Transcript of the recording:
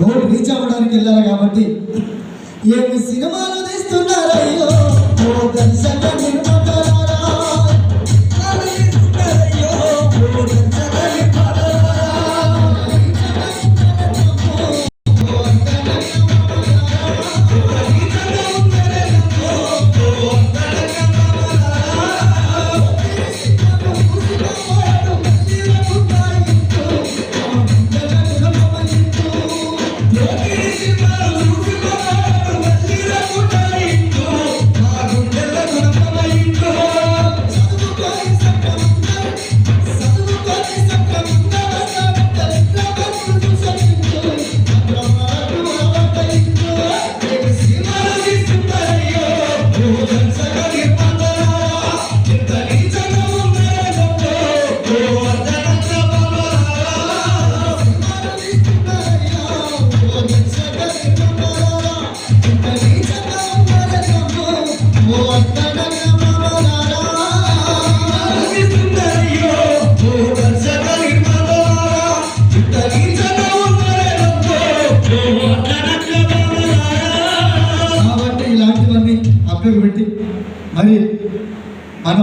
goal reach అవ్వడానికి వెళ్ళాలి కాబట్టి ఏమి సినిమాలు తీస్తున్నారయ్యో Everybody కాబట్టి ఇలాంటివన్నీ అప్పకి పెట్టి మరి మన